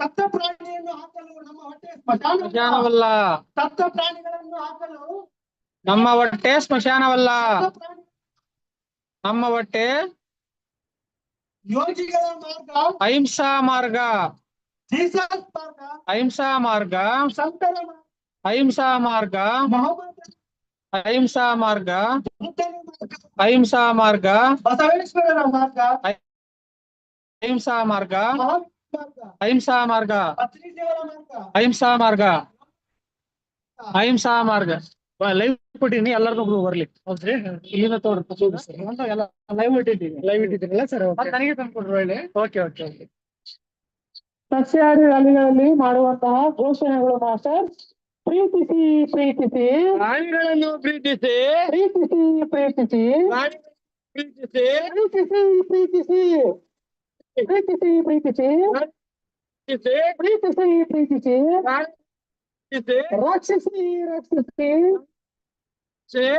ಸತ್ತ ಪ್ರಾಣಿಯನ್ನು ಹಾಕಲು ನಮ್ಮ ಹೊಟ್ಟೆ ಸ್ಮಶಾನ ಸ್ಮಶಾನವಲ್ಲ ಸತ್ತ ಪ್ರಾಣಿಗಳನ್ನು ಹಾಕಲು ನಮ್ಮ ಹೊಟ್ಟೆ ಸ್ಮಶಾನವಲ್ಲ ಸತ್ತ ಪ್ರಾಣಿ ನಮ್ಮ ಹೊಟ್ಟೆ ಯೋಗಿಗಳ ಮಾರ್ಗ ಅಹಿಂಸಾ ಮಾರ್ಗ ಜೀಸಸ್ ಮಾರ್ಗ ಅಹಿಂಸಾ ಮಾರ್ಗ ಸಂತರ ಮಾರ್ಗ ಅಹಿಂಸಾ ಮಾರ್ಗ ಮೊಹಮ್ಮದ್ ಅಹಿಂಸಾ ಮಾರ್ಗ ಬುದ್ಧನ ಮಾರ್ಗ ಅಹಿಂಸಾ ಮಾರ್ಗ ಬಸವೇಶ್ವರರ ಮಾರ್ಗ ಅಹಿಂಸಾ ಮಾರ್ಗ ಮಹಾವೀರ ಮಾರ್ಗ ಅಹಿಂಸಾ ಮಾರ್ಗ. ಅಹಿಂಸಾ ಮಾರ್ಗ. ಅಹಿಂಸಾ ಮಾರ್ಗ. ಲೈವ್ ಕೊಟ್ಟಿನಿ ಎಲ್ಲರಿಗೂ ಬರ್ಲಿ. ಹೌದ್ರಿ? ಇಲ್ಲಿಂದ ತೋರಿ ಎಲ್ಲ ಲೈವ್ ಇಟ್ಟಿದ್ದೀನಿ ಲೈವ್ ಇಟ್ಟಿದ್ದೀರಲ್ಲ ಸರ್? ನನಗೆ ತಂದ್ಕೊಡ್ರಿ ಹೇಳಿ ಓಕೆ ಓಕೆ ಓಕೆ ಸಸ್ಯಾಹಾರಿ ಹಳ್ಳಿಗಳಲ್ಲಿ ಮಾಡುವಂತಹ ಘೋಷಣೆಗಳು ಮಾಸ್ಟರ್. ಪ್ರೀತಿಸಿ ಪ್ರೀತಿಸಿ. ಪ್ರಾಣಿಗಳನ್ನು ಪ್ರೀತಿಸಿ. ಪ್ರೀತಿಸಿ ಪ್ರೀತಿಸಿ. ಪ್ರೀತಿಸಿ. ಪ್ರೀತಿಸಿ ಪ್ರೀತಿಸಿ. ಪ್ರೀತಿಸಿ ಪ್ರೀತಿಸಿ ಪ್ರೀತಿಸಿ ಪ್ರೀತಿಸಿ ಪ್ರೀತಿಸಿ ಪ್ರೀತಿಸಿ ರಕ್ಷಿಸಿ ರಕ್ಷಿಸಿ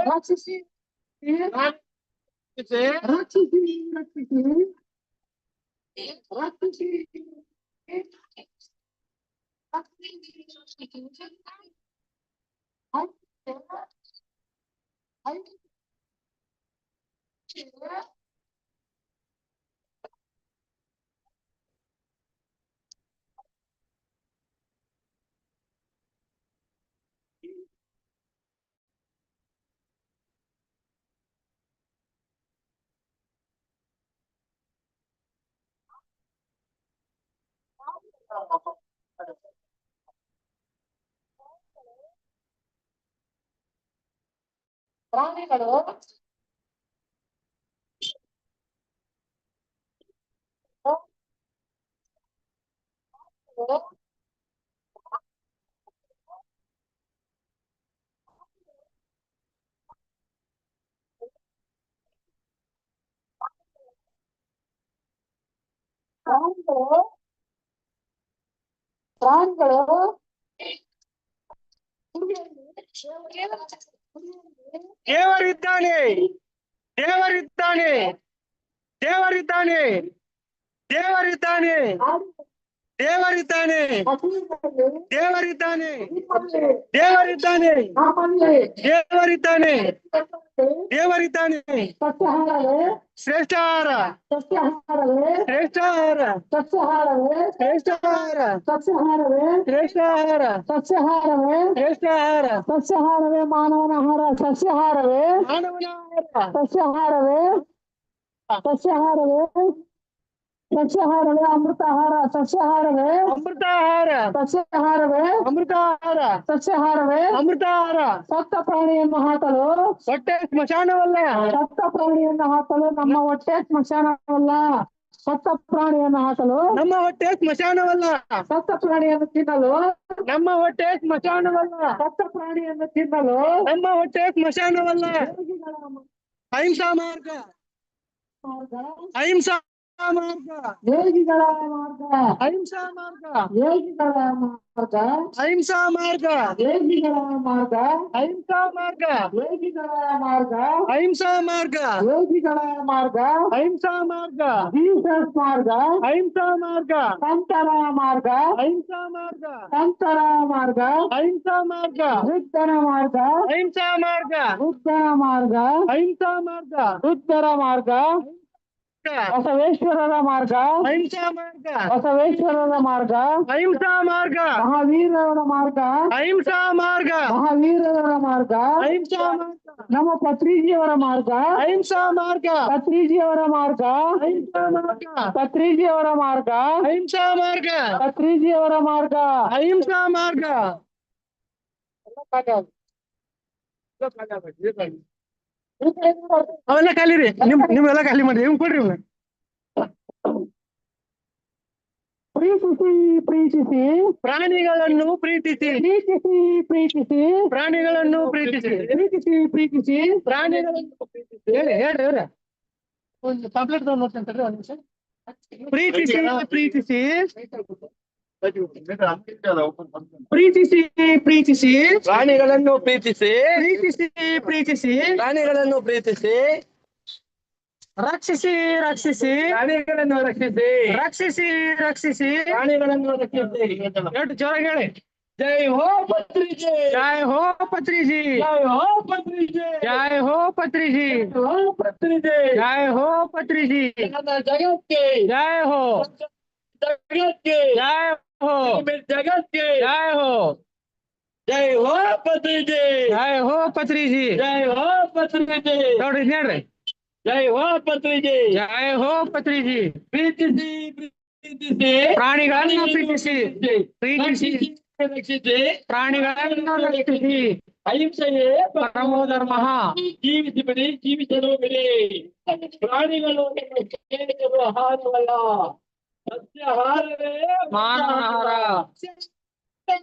ರಕ್ಷಿಸಿ ಪ್ರೀತಿಸಿ ರಕ್ಷಿಸಿ ರಕ್ಷಿಸಿ ರಕ್ಷಿಸಿ ಪ್ರಾಣಿಗಳು ಪ್ರಾಣಿಗಳು ಪ್ರಾಣಿಗಳು ದೇವರಿದ್ದಾನೆ ದೇವರಿದ್ದಾನೆ ದೇವರಿದ್ದಾನೆ ದೇವರಿದ್ದಾನೆ ದೇವರಿದ್ದಾನೆ ದೇವರಿದ್ದಾನೆ ದೇವರಿದ್ದಾನೆ ದೇವರಿದ್ದಾನೆ ದೇವರಿದ್ದಾನೆ ಸಸ್ಯಾಹಾರವೇ ಶ್ರೇಷ್ಠ ಆಹಾರ ಸಸ್ಯಾಹಾರವೇ ಶ್ರೇಷ್ಠ ಆಹಾರ ಸಸ್ಯಾಹಾರವೇ ಶ್ರೇಷ್ಠ ಆಹಾರ ಸಸ್ಯಾಹಾರವೇ ಶ್ರೇಷ್ಠ ಆಹಾರ ಸಸ್ಯಾಹಾರವೇ ಶ್ರೇಷ್ಠ ಆಹಾರ ಸಸ್ಯಾಹಾರವೇ ಮಾನವನ ಆಹಾರ ಸಸ್ಯಾಹಾರವೇ ಮಾನವನ ಆಹಾರ ಸಸ್ಯಾಹಾರವೇ ಸಸ್ಯಾಹಾರವೇ ಸಸ್ಯಾಹಾರವೇ ಅಮೃತ ಆಹಾರ ಸಸ್ಯಾಹಾರವೇ ಅಮೃತ ಆಹಾರ ಸಸ್ಯಾಹಾರವೇ ಅಮೃತ ಆಹಾರ ಸಸ್ಯಾಹಾರವೇ ಅಮೃತ ಆಹಾರ ಸತ್ತ ಪ್ರಾಣಿಯನ್ನು ಹಾಕಲು. ಹೊಟ್ಟೆ ಸ್ಮಶಾನವಲ್ಲ. ಸತ್ತ ಪ್ರಾಣಿಯನ್ನು ಹಾಕಲು ನಮ್ಮ ಹೊಟ್ಟೆ ಸ್ಮಶಾನವಲ್ಲ. ಸತ್ತ ಪ್ರಾಣಿಯನ್ನು ಹಾಕಲು. ನಮ್ಮ ಹೊಟ್ಟೆ ಸ್ಮಶಾನವಲ್ಲ. ಸತ್ತ ಪ್ರಾಣಿಯನ್ನು ತಿನ್ನಲು. ನಮ್ಮ ಹೊಟ್ಟೆ ಸ್ಮಶಾನವಲ್ಲ. ಸತ್ತ ಪ್ರಾಣಿಯನ್ನು ತಿನ್ನಲು. ನಮ್ಮ ಹೊಟ್ಟೆ ಸ್ಮಶಾನವಲ್ಲ. ಅಹಿಂಸಾ ಮಾರ್ಗ. ಅಹಿಂಸಾ ಮಾರ್ಗ ಯೋಗಿಗಳ ಮಾರ್ಗ ಅಹಿಂಸಾ ಮಾರ್ಗ ಯೋಗಿಗಳ ಮಾರ್ಗ ಅಹಿಂಸಾ ಮಾರ್ಗ ಯೋಗಿಗಳ ಮಾರ್ಗ ಅಹಿಂಸಾ ಮಾರ್ಗ ಯೋಗಿಗಳ ಮಾರ್ಗ ಅಹಿಂಸಾ ಮಾರ್ಗ ಯೋಗಿಗಳ ಮಾರ್ಗ ಅಹಿಂಸಾ ಮಾರ್ಗ ಜೀಸಸ್ ಮಾರ್ಗ ಅಹಿಂಸಾ ಮಾರ್ಗ ಸಂತರ ಮಾರ್ಗ ಅಹಿಂಸಾ ಮಾರ್ಗ ಸಂತರ ಮಾರ್ಗ ಅಹಿಂಸಾ ಮಾರ್ಗ ಬುದ್ಧನ ಮಾರ್ಗ ಅಹಿಂಸಾ ಮಾರ್ಗ ಬುದ್ಧನ ಮಾರ್ಗ ಅಹಿಂಸಾ ಮಾರ್ಗ ಬುದ್ಧರ ಮಾರ್ಗ ಬಸವೇಶ್ವರರ ಮಾರ್ಗ. ಅಹಿಂಸಾ ಮಾರ್ಗ. ಬಸವೇಶ್ವರರ ಮಾರ್ಗ. ಅಹಿಂಸಾ ಮಾರ್ಗ. ಮಹಾವೀರರ ಮಾರ್ಗ ಅಹಿಂಸಾ ಮಾರ್ಗ. ಮಹಾವೀರರ ಮಾರ್ಗ ಅಹಿಂಸಾ ಮಾರ್ಗ. ನಮ್ಮ ಪತ್ರಿಜಿಯವರ ಮಾರ್ಗ. ಅಹಿಂಸಾ ಮಾರ್ಗ ಪತ್ರಿಜಿಯವರ ಮಾರ್ಗ. ಅಹಿಂಸಾ ಮಾರ್ಗ ಪತ್ರಿಜಿಯವರ ಮಾರ್ಗ. ಅಹಿಂಸಾ ಮಾರ್ಗ ಪತ್ರಿಜಿಯವರ ಮಾರ್ಗ ಅಹಿಂಸಾ ಮಾರ್ಗ ಅವೆಲ್ಲ ಖಾಲಿ ರೀ ನಿಮ್ ನಿಮ್ಮೆಲ್ಲ ಖಾಲಿ ಮಾಡಿ. ನಿಮ್ ಕೊಡ್ರಿ ಇವ್ನ. ಪ್ರೀತಿಸಿ ಪ್ರೀತಿಸಿ. ಪ್ರಾಣಿಗಳನ್ನು ಪ್ರೀತಿಸಿ. ಪ್ರೀತಿಸಿ ಪ್ರೀತಿಸಿ. ಪ್ರಾಣಿಗಳನ್ನು ಪ್ರೀತಿಸಿ. ಪ್ರೀತಿಸಿ ಪ್ರೀತಿಸಿ. ಪ್ರಾಣಿಗಳನ್ನು ಪ್ರೀತಿಸಿ. ಹೇಳಿ ಹೇಳ್ರಿ ಅವ್ರ ಒಂದು ಕಂಪ್ಲೇಂಟ್ ನೋಡ್ತೇನೆ ಒಂದ್ ನಿಮಿಷ. ಪ್ರೀತಿಸಿ ಪ್ರೀತಿಸಿ. ಪ್ರೀತಿಸಿ ಪ್ರೀತಿಸಿ ಪ್ರಾಣಿಗಳನ್ನು ಪ್ರೀತಿಸಿ ಪ್ರೀತಿಸಿ ಪ್ರೀತಿಸಿ ಪ್ರಾಣಿಗಳನ್ನು ಪ್ರೀತಿಸಿ ರಕ್ಷಿಸಿ ರಕ್ಷಿಸಿ ಪ್ರಾಣಿಗಳನ್ನು ರಕ್ಷಿಸಿ ರಕ್ಷಿಸಿ ರಕ್ಷಿಸಿ ಪ್ರಾಣಿಗಳನ್ನು ರಕ್ಷಿಸಿ ಎಷ್ಟು ಜೋರಾಗಿ ಹೇಳಿ ಜೈ ಹೋ ಪತ್ರಿಜಿ ಜೈ ಹೋ ಪತ್ರಿಜಿ ಜೈ ಹೋ ಪತ್ರಿಜಿ ಜೈ ಹೋ ಪತ್ರಿಜಿ ಹೋ ಪತ್ರಿಜಿ ಜೈ ಹೋ ಪತ್ರಿಜಿ ನನ್ನ ಜಗತ್ಗೆ ಜೈ ಹೋ ಜಗತ್ಗೆ ಜೈ ಹೋ ಜಗತ್ಗೆ ಜೈ ಹೋ ಜೈ ಹೋ ಪತ್ರಿಜಿ ಜೈ ಹೋ ಪತ್ರಿಜಿ ಜೈ ಹೋ ಪತ್ರಿಜಿ ನೋಡ್ರಿ ಇದ್ ಹೇಳ್ರಿ ಜೈ ಹೋ ಪತ್ರಿಜಿ ಜೈ ಹೋ ಪತ್ರಿಜಿ ಪ್ರೀತಿಸಿ ಪ್ರೀತಿಸಿ ಪ್ರಾಣಿಗಳನ್ನು ಪ್ರೀತಿಸಿ ಪ್ರೀತಿಸಿ ರಕ್ಷಿಸಿ ಪ್ರಾಣಿಗಳನ್ನು ರಕ್ಷಿಸಿ ಅಹಿಂಸೆಯೇ ಪರಮೋ ಧರ್ಮ ಜೀವಿಸಿ ಬಿಡಿ ಜೀವಿಸಲು ಬಿಡಿ ಪ್ರಾಣಿಗಳು ನಮ್ಮ ಸ್ನೇಹಿತರು ಆಹಾರವಲ್ಲ ಸಸ್ಯಾಹಾರವೇ ಮಾನವಾಹಾರ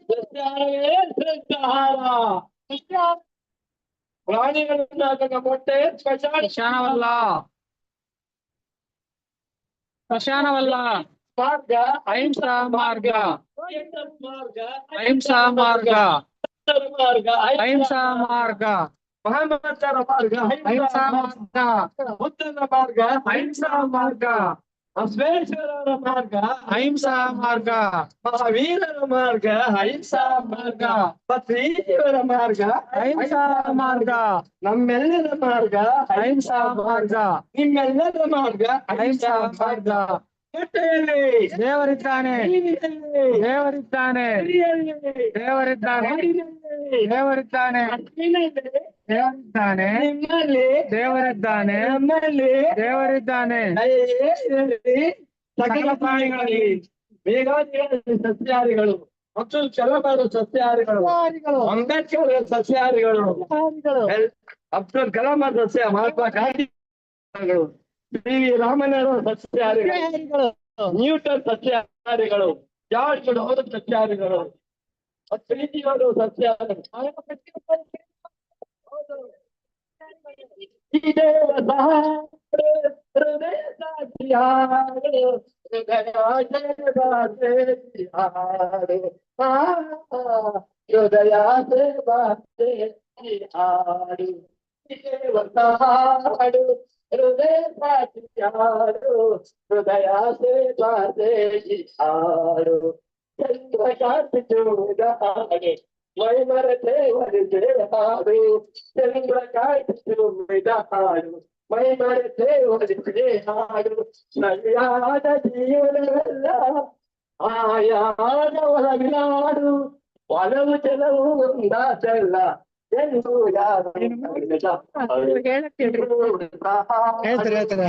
ಸಸ್ಯಾಹಾರವೇ ಶ್ರೇಷ್ಠ ಆಹಾರ ಪ್ರಾಣಿಗಳನ್ನು ಅದರ ಮೊಟ್ಟೆ ಸ್ಮಶಾನ ಸ್ಮಶಾನವಲ್ಲ ಸ್ಮಶಾನವಲ್ಲ ಮಾರ್ಗ ಅಹಿಂಸಾ ಮಾರ್ಗ ಮಾರ್ಗ ಅಹಿಂಸಾ ಮಾರ್ಗ ಮಾರ್ಗ ಅಹಿಂಸಾ ಮಾರ್ಗ ಮಹಾಮಂತರ ಮಾರ್ಗ ಅಹಿಂಸಾ ಮಾರ್ಗ ಬುದ್ಧನ ಮಾರ್ಗ ಅಹಿಂಸಾ ಮಾರ್ಗ ಬಸವೇಶ್ವರರ ಮಾರ್ಗ ಅಹಿಂಸಾ ಮಾರ್ಗ ಮಹಾವೀರರ ಮಾರ್ಗ ಅಹಿಂಸಾ ಮಾರ್ಗ ಪತ್ರಿಯವರ ಮಾರ್ಗ ಅಹಿಂಸಾ ಮಾರ್ಗ ನಮ್ಮೆಲ್ಲರ ಮಾರ್ಗ ಅಹಿಂಸಾ ಮಾರ್ಗ ನಿಮ್ಮೆಲ್ಲರ ಮಾರ್ಗ ಅಹಿಂಸಾ ಮಾರ್ಗ ಹೊಟ್ಟೆಯಲ್ಲಿ ದೇವರಿದ್ದಾನೆ ನೀರಿನಲ್ಲಿ, ದೇವರಿದ್ದಾನೆ ನೀರಿನಲ್ಲಿ, ದೇವರಿದ್ದಾನೆ ನೀರಿನಲ್ಲಿ, ದೇವರಿದ್ದಾನೆ ಹಣ್ಣಿನಲ್ಲಿ, ದೇವರಿದ್ದಾನೆ. ನಿಮ್ಮಲ್ಲಿ ದೇವರಿದ್ದಾನೆ. ನಮ್ಮಲ್ಲಿ ದೇವರಿದ್ದಾನೆ. ಸಕಲ ಪ್ರಾಣಿಗಳಲ್ಲಿ ಮೇಘಾದಿಗಳಲ್ಲಿ ಸಸ್ಯಾಹಾರಿಗಳು ಮತ್ತು ಚಲಬಾರ ಸಸ್ಯಾಹಾರಿಗಳು. ಅಂಬೇಡ್ಕರ್ ಸಸ್ಯಾಹಾರಿಗಳು. ಅಬ್ದುಲ್ ಕಲಾಂ ಅವ್ರ ಸಸ್ಯ ಮಹಾತ್ಮ ಗಾಂಧಿಗಳು ಸಿ ವಿ ರಾಮನವರು ಸಸ್ಯಾಹಾರಿಗಳು. ನ್ಯೂಟನ್ ಸಸ್ಯಾಹಾರಿಗಳು. ಜಾರ್ಜ್ ಅವರು ಸಸ್ಯಾಹಾರಿಗಳು. ಪ್ರೀತಿಯವರು ಹೃದಯ ಸಾಕ್ಷಿಯಾಡು ಹೃದಯ ಸೇವಾಸೆ ಹಾಡು ಆ, ಹೃದಯ ಸೇವಾಸೆ ಹಾಡು ಈ ದೇವ ಸಹಾಡು ಹೃದಯ ಸಾಕ್ಷಿಯಾಡು ಹೃದಯ ಸೇವಾಸೆ ಹಾಡು ಚಂದ್ರ ಕಾಪಿಸುವುದ ಹಾಗೆ ಮೈ ಮರತೆ ವರಿದೆ ಹಾಡು ಚಂದ್ರ ಕಾಪಿಸುವುದ ಹಾಡು ಮೈ ಮರತೆ ವರಿದೆ ಹಾಡು ಸರಿಯಾದ ಜೀವನವೆಲ್ಲ ಆಯಾದ ಒಳಗಿನಾಡು ಒಲವು ಚೆಲವು ಒಂದಾಸಲ್ಲ ಎಂದು ಯಾರು ಹೇಳ್ತಾರೆ ಹೇಳ್ತಾರೆ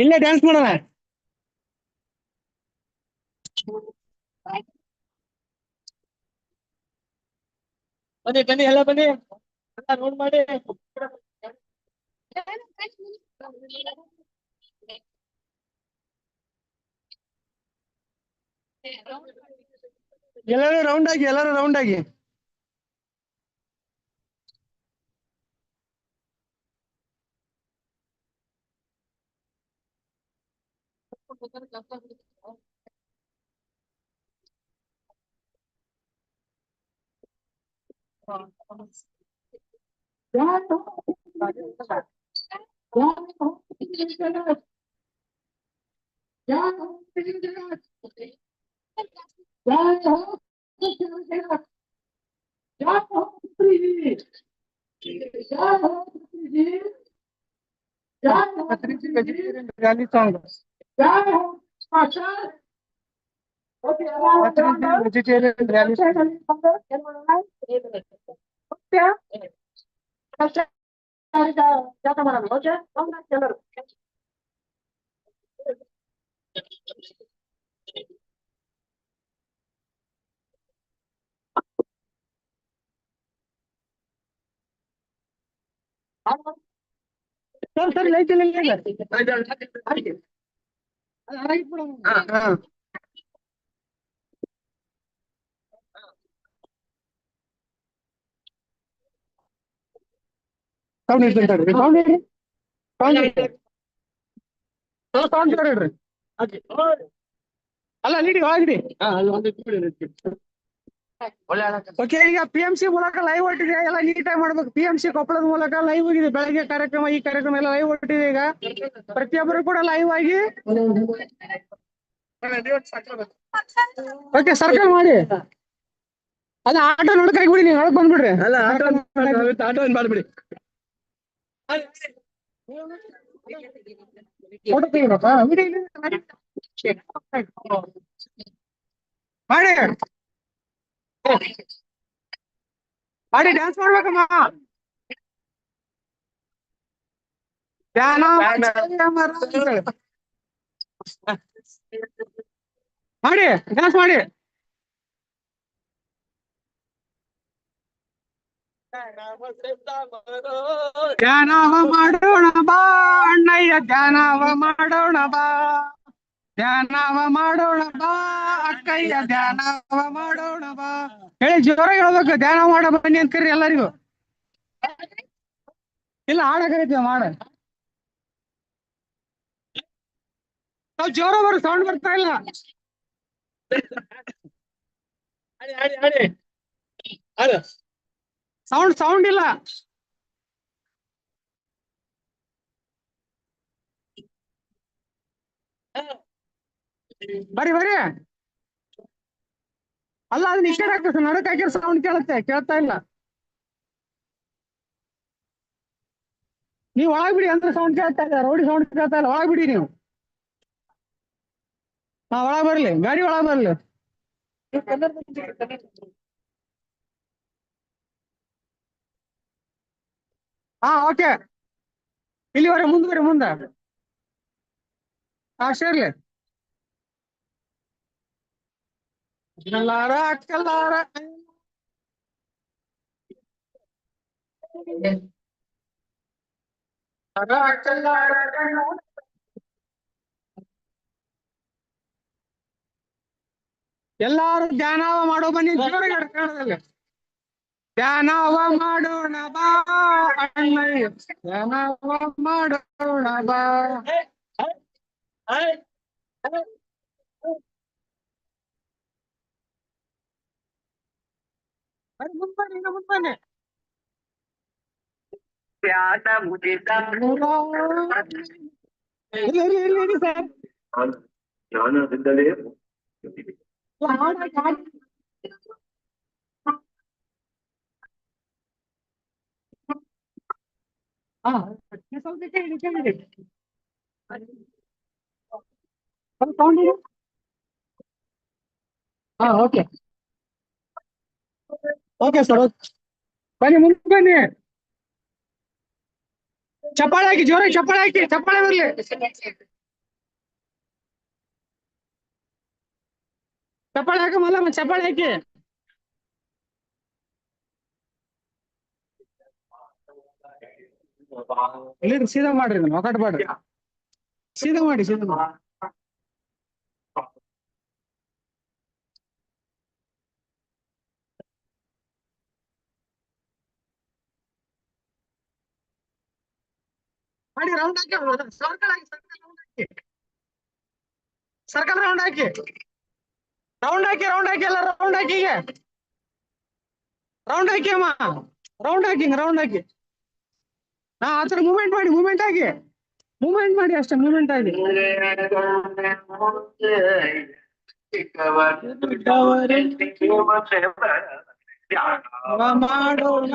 ಇಲ್ಲೇ ಡ್ಯಾನ್ಸ್ ಮಾಡೋಣ. ಬನ್ನಿ ಬನ್ನಿ, ಎಲ್ಲ ಬನ್ನಿ. ಎಲ್ಲ ನೋಡ್ ಮಾಡಿ. ಎಲ್ಲರೂ ರೌಂಡ್ ಆಗಿ, ಎಲ್ಲರೂ ರೌಂಡ್ ಆಗಿ. Ya no, Patricia, Patricia, Patricia, Patricia, चल चल ले चले ಸೌಂಡ್ ಇರ್ತದೆ ತಡ್ರಿ ಸೌಂಡ್ ಇಡ್ರಿ ಸೌಂಡ್ ಇಡ್ರಿ ಸೌಂಡ್ ಜೋರ್ ಇಡ್ರಿ ಅಲ್ಲ ನೀಡಿ ಒಳಗಿಡಿ ಓಕೆ ಈಗ ಪಿ ಎಂ ಸಿ ಮೂಲಕ ಲೈವ್ ಹೊಟ್ಟಿದೆ ಎಲ್ಲ ನೀಟಾಗಿ ಮಾಡ್ಬೇಕು ಪಿ ಎಂ ಸಿ ಕೊಪ್ಪಳದ ಮೂಲಕ ಲೈವ್ ಆಗಿದೆ ಬೆಳಗ್ಗೆ ಕಾರ್ಯಕ್ರಮ ಈ ಕಾರ್ಯಕ್ರಮ ಎಲ್ಲ ಲೈವ್ ಹೊಟ್ಟಿದೆ ಈಗ ಪ್ರತಿಯೊಬ್ಬರು ಕೂಡ ಲೈವ್ ಆಗಿ ಓಕೆ ಸರ್ಕಲ್ ಮಾಡಿ ಅದ ಆಟೋ ನೋಡ್ಕೈ ಬಿಡಿ ನೀವು ಒಳಗ್ ಬಂದ್ಬಿಡ್ರಿ ಅಲ್ಲ ಆಟೋ ಆಟೋ ಮಾಡ್ಬಿಡಿ ಫೋಟೋ ತೆಗಿಬೇಕಾ ಬಿಡಿ ಇಲ್ಲಿ. ಮಾಡಿ ಮಾಡಿ ಡ್ಯಾನ್ಸ್ ಮಾಡ್ಬೇಕಮ್ಮ ಧ್ಯಾನ ಮಾಡಿ ಡ್ಯಾನ್ಸ್ ಮಾಡಿ ಧ್ಯಾನವ ಮಾಡೋಣ ಬಾ ಅಣ್ಣಯ್ಯ ಧ್ಯಾನವ ಮಾಡೋಣ ಬಾ ಧ್ಯಾನವ ಮಾಡೋಣ ಬಾ ಅಕ್ಕಯ್ಯ ಧ್ಯಾನವ ಮಾಡೋಣ ಬಾ ಹೇಳಿ ಜೋರಾಗಿ ಹೇಳ್ಬೇಕು ಧ್ಯಾನ ಮಾಡ ಬನ್ನಿ ಅಂತ ಕರಿ ಎಲ್ಲರಿಗೂ? ಇಲ್ಲ ಹಾಡಾಗೈತಿ ಮಾಡ. ನಾವು ಜೋರ ಬರ ಸೌಂಡ್ ಬರ್ತಾ ಇಲ್ಲ. ಸೌಂಡ್ ಸೌಂಡ್ ಇಲ್ಲ. ಬರ್ರಿ ಬರ್ರಿ. ಅಲ್ಲ ಅದನ್ನ ಇಷ್ಟ ಹಾಕ್ಬೇಕು. ನಡಕ್ ಹಾಕಿರೋ ಸೌಂಡ್ ಕೇಳುತ್ತೆ. ಕೇಳ್ತಾ ಇಲ್ಲ. ನೀವು ಒಳಗ್ ಬಿಡಿ ಅಂದ್ರೆ ಸೌಂಡ್ ಕೇಳ್ತಾ ಇದ್ದಾರೆ ರೋಡಿ ಸೌಂಡ್ ಕೇಳ್ತಾ ಇಲ್ಲ. ಒಳಗ್ ಬಿಡಿ ನೀವು. ಹಾ ಒಳಗ್ ಬರ್ಲಿ. ಗಾಡಿ ಒಳಗ್ ಬರ್ಲಿ. ಹಾ ಓಕೆ ಇಲ್ಲಿವರೆ ಮುಂದುವರೆ ಮುಂದೆ. ಹಾ ಸೇರ್ಲಿ. ಅರ ಅಕ್ಕಲಾರ ಕಣ್ಣು. ಎಲ್ಲಾರು ಧ್ಯಾನವ ಮಾಡೋ ಬನ್ನಿ ಜೋರಾಗಿ ಕನ್ನಡದಲ್ಲಿ. ಧ್ಯಾನವ ಮಾಡೋಣ ಬಾ ಧ್ಯಾನವ ಮಾಡೋಣ ಬಾ अरे गुस्सा नहीं ना गुस्सा नहीं प्यासा मुझे सब अरे अरे अरे अरे सर। ஞான சிந்தலே ஆ சவுண்ட் கேட்டே நிக்கவே சவுண்ட் ஆ ஓகே ಸ್ವಲ್ಪ sound ಇಡಿ. ಹಾ ಓಕೆ ಓಕೆ ಸರ್ ಓಕೆ ಬನ್ನಿ ಮುಂದೆ ಬನ್ನಿ ಚಪ್ಪಾಳೆ ಹಾಕಿ ಜೋರಾಗಿ ಚಪ್ಪಾಳೆ ಹಾಕಿ ಚಪ್ಪಾಳೆ ಬರ್ಲಿ ಚಪ್ಪಾಳೆ ಹಾಕ ಮಲ್ಲಮ್ಮ ಚಪ್ಪಾಳೆ ಹಾಕಿ ಇಲ್ಲಿ ಸೀದಾ ಮಾಡ್ರಿ ಇದನ್ನ ಒಕ್ಕಟ್ ಮಾಡ್ರಿ ಸೀದಾ ಮಾಡಿ ಸೀದಾ ಮಾಡಿ ಮಾಡಿ ರೌಂಡ್ ಹಾಕಿ ಸರ್ಕಲ್ ಹಾಕಿ ಸರ್ಕಲ್ ರೌಂಡ್ ಹಾಕಿ. ಸರ್ಕಲ್ ರೌಂಡ್ ಹಾಕಿ. ರೌಂಡ್ ಹಾಕಿ ರೌಂಡ್ ಹಾಕಿ ಎಲ್ಲ ರೌಂಡ್ ಹಾಕಿ ಹೀಗೆ. ರೌಂಡ್ ಹಾಕಿ ಅಮ್ಮ. ರೌಂಡ್ ಹಾಕಿ ರೌಂಡ್ ಹಾಕಿ. ಹಾ ಆತರ ಮೂವ್ಮೆಂಟ್ ಮಾಡಿ ಮೂವ್ಮೆಂಟ್ ಆಗಿ. ಮೂವ್ಮೆಂಟ್ ಮಾಡಿ ಅಷ್ಟೇ ಮೂವ್ಮೆಂಟ್ ಆಗಿ. ಮಾಡೋಣ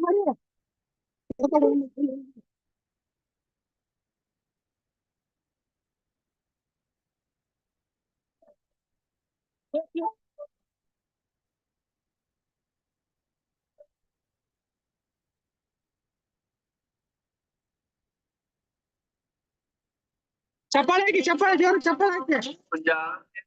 Maria. Maria. Maria. Siapa lagi? Siapa lagi? Siapa lagi? Siapa lagi?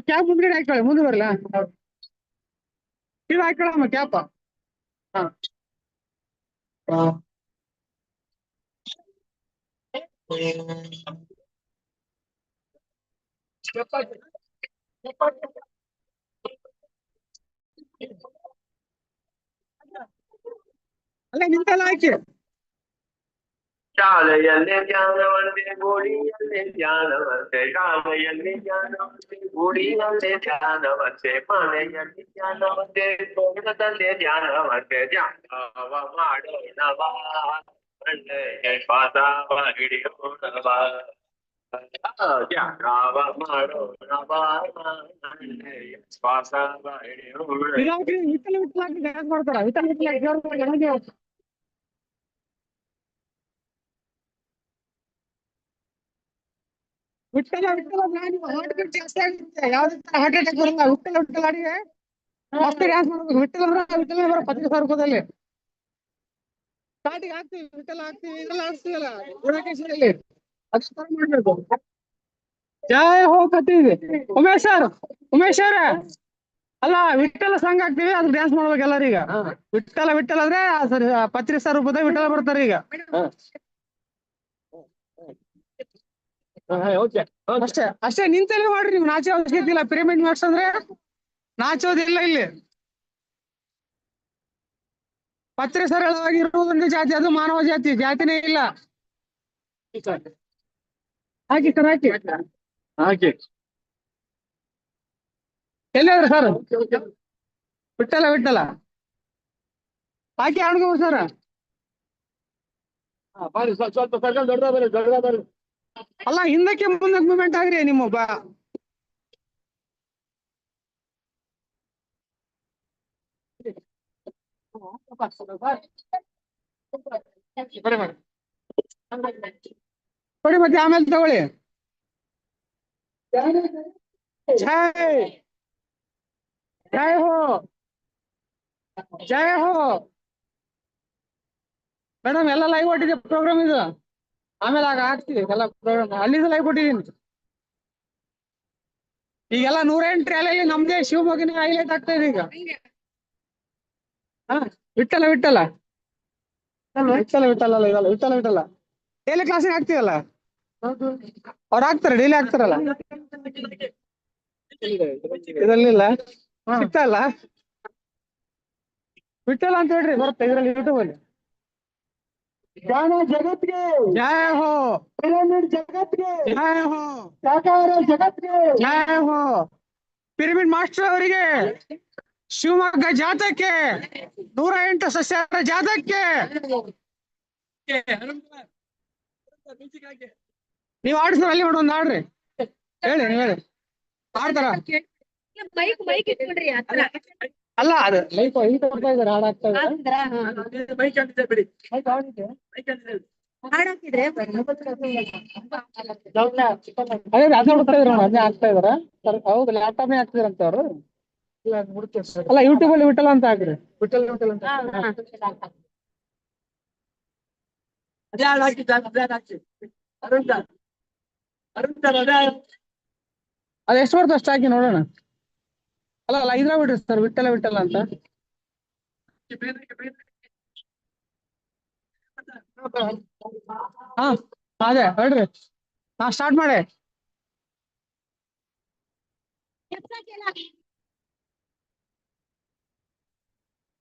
Cap ಮುಂದ್ಗಡೆ ಹಾಕೊಳ್ಳಿ ಮುಂದೆ ಬರಲ್ಲ ಇದು ಹಾಕೊಳ್ಳಮ್ಮ ಕ್ಯಾಪ ಹಾ ಅಲ್ಲ ನಿಂತೆಲ್ಲ ಹಾಕಿ ಶಾಲೆಯಲ್ಲಿ ಜ್ಞಾನವಂತೆ ಗುಡಿಯಲ್ಲಿ ಜ್ಞಾನವಂತೆ ಶಾಲೆಯಲ್ಲಿ ಜ್ಞಾನವಂತೆ ಗುಡಿಯಲ್ಲಿ ಜ್ಞಾನವಂತೆ ಮನೆಯಲ್ಲಿ ಜ್ಞಾನವಂತೆ ತೋಟದಲ್ಲಿ ಜ್ಞಾನವಂತೆ ಧ್ಯಾನವ ಮಾಡೋಣವಾ ಒಳ್ಳೆಯ ಶ್ವಾಸವ ಹಿಡಿಯೋಣವಾ ಧ್ಯಾನವ ಮಾಡೋಣವಾ ಒಳ್ಳೆಯ ಶ್ವಾಸವ ಹಿಡಿಯೋಣ ಇದು ಹಾಕಿ ವಿಠಲ ವಿಠಲ ಹಾಕಿ ಡ್ಯಾನ್ಸ್ ಮಾಡ್ತಾರ ವಿಠಲ ವಿಠಲ ಹಾಕಿ ಜೋರು ಮಾಡಿ ವಿಠಲ ವಿಠಲ ನಾನು ಹಾರ್ಟ್ ಬೀಟ್ ಜಾಸ್ತಿ ಆಗುತ್ತೆ. ಯಾವ್ದು ಹಾರ್ಟ್ ಅಟ್ಯಾಕ್ ಬರಲ್ಲ ವಿಠಲ ವಿಠಲ ಅಡಿಗೆ ಮಸ್ತ್ ಡ್ಯಾನ್ಸ್ ಮಾಡ್ಬೇಕು ವಿಠಲ ಅಂದ್ರೆ ವಿಠಲ ಬರೋ ಪತ್ರಿಕೆ ಸಾವಿರ ರೂಪಾಯಿದಲ್ಲಿ ಸ್ಟಾರ್ಟಿಗೆ ಹಾಕ್ತಿವಿ ವಿಠಲ ಹಾಕ್ತಿವಿ ಇದೆಲ್ಲ ಆಡಿಸ್ತೀವಲ್ಲ ಗುಣಕೇಶ್ವರಲ್ಲಿ ಅಕ್ಷರ ಮಾಡ್ಬೇಕು. ಜಯ ಹೋ ಕತ್ತಿದೆ ಉಮೇಶ್ ಸರ್ ಉಮೇಶ್ ಸರ್ ಅಲ್ಲ ವಿಠಲ ಸಾಂಗ್ ಹಾಕ್ತಿವಿ ಅದ್ರ ಡ್ಯಾನ್ಸ್ ಮಾಡ್ಬೇಕು ಎಲ್ಲರೀಗ ವಿಠಲ ವಿಠಲ ಅಂದ್ರೆ ಪತ್ರಿಕೆ ಸಾವಿರ ರೂಪಾಯಿ ವಿಠಲ ಬರ್ತಾರೆ ಈಗ. ಅಷ್ಟೇ ಅಷ್ಟೇ ನಿಂತಲ್ಲಿ ಮಾಡ್ರಿ ನೀವು. ನಾಚೋ ಅವಶ್ಯಕತೆ ಇಲ್ಲ. ಪಿರಮಿಡ್ ಮಾಡ್ಸಂದ್ರೆ ನಾಚೋದಿಲ್ಲ ಇಲ್ಲಿ. ಪತ್ರೆ ಸರಳವಾಗಿರುವುದೊಂದು ಜಾತಿ ಅದು ಮಾನವ ಜಾತಿ. ಜಾತಿನೇ ಇಲ್ಲ. ಹಾಕಿ ಸರ್ ಹಾಕಿ ಹಾಕಿ ಎಲ್ಲಿಯಾದ್ರೆ ಸರ್? ಬಿಟ್ಟಲ್ಲ ಬಿಟ್ಟಲ್ಲ. ಹಾಕಿ ಆಡ್ಕೋ ಸರ್. ಸ್ವಲ್ಪ ಸರ್ಕಲ್ ದೊಡ್ಡದ ಬರೀ ದೊಡ್ಡ ಬರೀ ಅಲ್ಲ, ಹಿಂದಕ್ಕೆ ಮುಂದಕ್ಕೆ ಮೂಮೆಂಟ್ ಆಗ್ರಿ ನಿಮ್ಮ ಬಾ. ಕೊಡಿ ಮತ್ತೆ ಆಮೇಲೆ ತಗೊಳ್ಳಿ. ಜೈ. ಜೈ ಹೋ. ಜೈ ಹೋ. ಮೇಡಮ್, ಎಲ್ಲ ಲೈವ್ ಕೊಟ್ಟಿದೆ ಪ್ರೋಗ್ರಾಮ್ ಇದು? ಆಮೇಲೆ ಆಗ ಆಗ್ತಿದೆ ಎಲ್ಲ ಪ್ರೋಗ್ರಾಮ್ ಅಲ್ಲಿಂದ ಲೈವ್ ಕೊಟ್ಟಿದ್ದೀನಿ ಈಗೆಲ್ಲ ನೂರ ಎಂಟ್ರಿ ನಮ್ದೇ ಶಿವಮೊಗ್ಗನೇ ಹೈಲೈಟ್ ಆಗ್ತಾ ಇದೆ ಈಗ. ಹಾ ವಿಟ್ಟಲ್ಲ ವಿಟ್ಟಲ್ಲ ವಿಠಲ ವಿಠಲ ಅಲ್ಲ ಇದಲ್ಲ ವಿಠಲ ವಿಠಲ ಡೈಲಿ ಕ್ಲಾಸಿಗೆ ಆಗ್ತೀವಲ್ಲ ಅವ್ರು ಆಗ್ತಾರೆ ಡೈಲಿ ಹಾಕ್ತಾರಲ್ಲ ಇದರಲ್ಲಿಲ್ಲ? ವಿಟ್ಟಲ್ಲ ವಿಠಲ ಅಂತ ಹೇಳ್ರಿ ಬರುತ್ತೆ ಇದರಲ್ಲಿ ಯೂಟ್ಯೂಬ್ ಅಲ್ಲಿ. ಜ್ಞಾನ ಜಗತ್ಗೆ. ಜಯ ಹೋ. ಪಿರಮಿಡ್ ಜಗತ್ಗೆ. ಜಯ ಹೋ. ಸಾಕಾರ ಜಗತ್ಗೆ. ಜಯ ಹೋ. ಪಿರಮಿಡ್ ಮಾಸ್ಟರ್ ಅವರಿಗೆ ಶಿವಮೊಗ್ಗ ಜಾತಕ್ಕೆ ನೂರ ಎಂಟು ಸಸ್ಯಹಾರ ಜಾತಕ್ಕೆ. ನೀವು ಆಡಿಸ್ತಾರ ಅಲ್ಲಿ ಮಾಡಿ ಒಂದು ಆಡ್ರಿ. ಹೇಳಿ ನೀವು ಹೇಳಿ. ಆಡ್ತಾರ? ಬೈಕ್ ಮೈಕ್ ಇಟ್ಬಿಡ್ರಿ ಅಲ್ಲ ಅದು ಲೈಫ್ ಐದು ಹೋಗ್ತಾ ಇದಾರೆ ಹಾಡಾಗ್ತಾ ಇದಾರೆ ಹಾಕ್ತಿದ್ರಾ? ಹಾ. ಬೈಕ್ ಅಂತಿದೆ ಬಿಡಿ. ಆಯ್ತು, ಆಡಿದ್ದೆ. ಬೈಕ್ ಅಂತಿದೆ ಹಾಡಾಕಿದ್ರೆ ಅದೇ ಅದ್ ನೋಡ್ತಾ ಇದ್ರು ಅದನ್ನೇ ಹಾಕ್ತಾ ಇದಾರ ಹಾಕ್ತಿದ್ರಂತ ಅವ್ರು. ಅಲ್ಲ ಯೂಟ್ಯೂಬ್ ಅಲ್ಲಿ ವಿಠಲ ಅಂತ ಹಾಕ್ರಿ. ವಿಠಲ್ ವಿಠಲ್ ಅಂತ. ಅದೇ ಹಾಡು ಹಾಕಿ ಅದೇ ಹಾಡು ಹಾಕಿ ಅರುಣ್ ಸರ್. ಅರುಣ್ ಸರ್ ಅದೇ ಅದ ಅದ್ ಎಷ್ಟು ಬರ್ತದೆ ಅಷ್ಟು ಹಾಕಿ ನೋಡೋಣ. ಅಲ್ಲ ಅಲ್ಲ ಬಿಡ್ರಿ ಸರ್ ವಿಠಲ ವಿಠಲ ಅಂತ. ಹಾ, ಅದೇ, ಹೇಳ್ರಿ. ಹಾ ಸ್ಟಾರ್ಟ್ ಮಾಡಿ.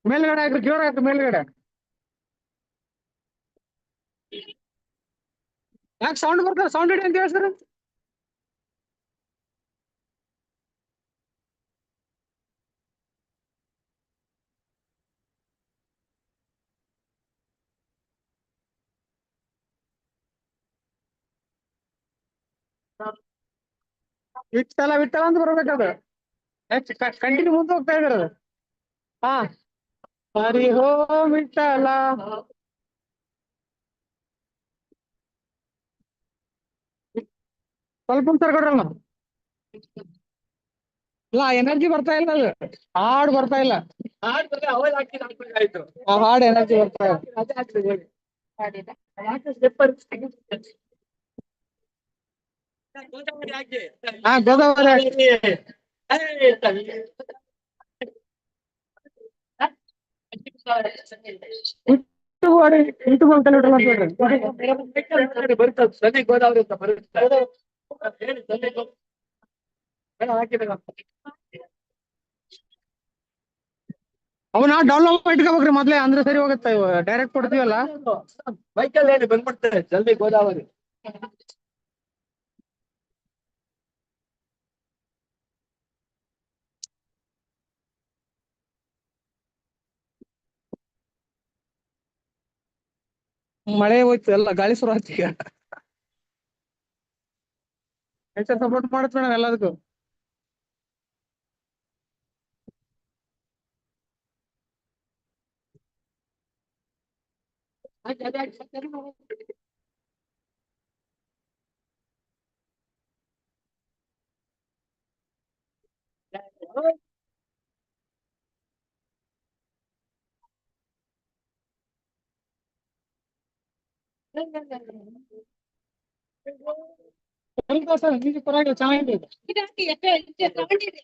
ಮೇಲ್ಗಡೆ ಹಾಕ್ರಿ ಜೋರ ಹಾಕ್ರಿ, ಮೇಲ್ಗಡೆ. ಯಾಕೆ ಸೌಂಡ್ ಬರ್ತಾರೆ ಸೌಂಡ್ ಇಡಿ ಅಂತ ಹೇಳಿ ಸರ್. ವಿಠಲ ವಿಠಲ ಅಂತ ಬರ್ಬೇಕದು. ಕಂಟಿನ್ಯೂ ಮುಂದೆ ಹೋಗ್ತಾ ಇದಾರೆ ಅದು. ಹಾ. ಹರಿ ಹೋ ವಿಠಲ ಸ್ವಲ್ಪ ಸರ್ ಕೊಡ್ರಲ್ಲ. ಇಲ್ಲ ಎನರ್ಜಿ ಬರ್ತಾ ಇಲ್ಲ ಅದು. ಹಾಡ್ ಬರ್ತಾ ಇಲ್ಲ. ಹಾಡ್ ಎನರ್ಜಿ ಬರ್ತಾ ಇಲ್ಲ. ಹಾ ಗೋದಾವರಿ ಹಾಕಿ ಇಟ್ಟು ಗೋಡೆ ಗೋದಾವರಿ ಅಂತ ಡೌನ್ಲೋಡ್ ಇಟ್ಕೋಬೇಕ್ರಿ ಮೊದ್ಲೇ, ಅಂದ್ರೆ ಸರಿ ಹೋಗುತ್ತೆ ಡೈರೆಕ್ಟ್ ಕೊಡ್ತೀವಲ್ಲ? ಬೈಕಲ್ಲಿ ಹೇಳಿ ಬಂದ್ಬಿಡ್ತಾರೆ ಜಲ್ದಿ ಗೋದಾವರಿ. ಮಳೆ ಹೋಯ್ತು ಎಲ್ಲ ಗಾಳಿ ಶುರು ಆಯ್ತು ಈಗ. ಸಪೋರ್ಟ್ ಮಾಡುತ್ತೆ ಮೇಡಮ್ ಎಲ್ಲದಕ್ಕೂ. All ಅದೇ ಹಾಕಿ, ಹಾಕಿ, ಅದೇ ಹಾಕಿ. ಸರ್ ಮ್ಯೂಸಿಕ್ ಪರವಾಗಿಲ್ಲ ಚೆನ್ನಾಗಿದೆ ಇದು. ಇದಾಕಿ ಎಷ್ಟು ತಗೊಂಡಿರಿ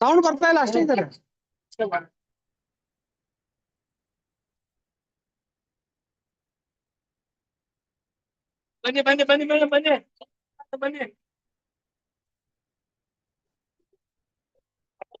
ಸೌಂಡ್ ಬರ್ತಾ ಇಲ್ಲ ಅಷ್ಟೇ ಇದ್ದಾರೆ ಬನ್ನಿ ಬನ್ನಿ ಬನ್ನಿ ಮೇಡಮ್ ಬನ್ನಿ ಬನ್ನಿ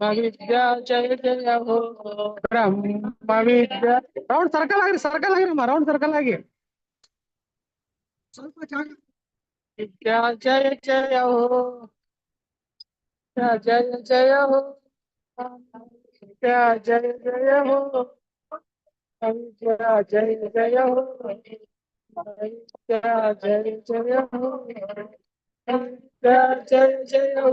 ವಿದ್ಯಾ ಜಯ ಜಯ ಹೋ ಬ್ರಹ್ಮ ವಿದ್ಯಾ ರೌಂಡ್ ಸರ್ಕಲ್ ಆಗ್ರಿ ಸರ್ಕಲ್ ಆಗಿರಮ್ಮ ರೌಂಡ್ ಸರ್ಕಲ್ ಆಗಿ ಸ್ವಲ್ಪ ಜಾಗ ವಿದ್ಯಾ ಜಯ ಜಯ ಹೋ ವಿದ್ಯಾ ಜಯ ಜಯ ಹೋ ವಿದ್ಯಾ ಜಯ ಜಯ ಹೋ ವಿದ್ಯಾ ಜಯ ಜಯ ಹೋ ವಿದ್ಯಾ ಜಯ ಜಯ ಹೋ ವಿದ್ಯಾ ಜಯ ಜಯ ಹೋ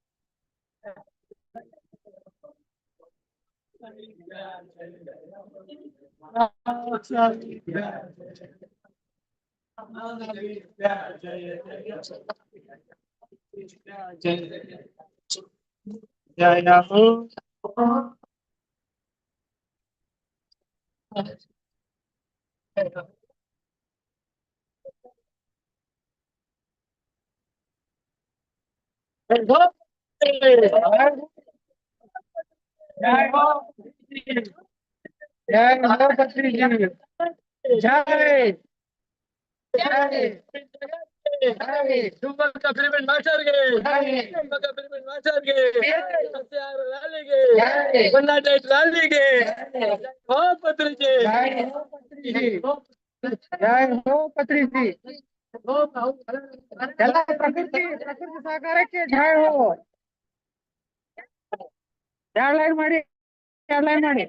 Jayamu. Jayamu. जय हो जय हो बद्री जी जय कम्प्लीमेंट मास्टर कम्प्लीमेंट मास्टर बन्ना डेट लाल जी के हो पत्री जी जय हो पत्री जी जय हो पत्री जी जला प्रकृति प्रकृति सागर के जय हो ಲೈನ್ ಮಾಡಿ ಎರಡು ಲೈನ್ ಮಾಡಿ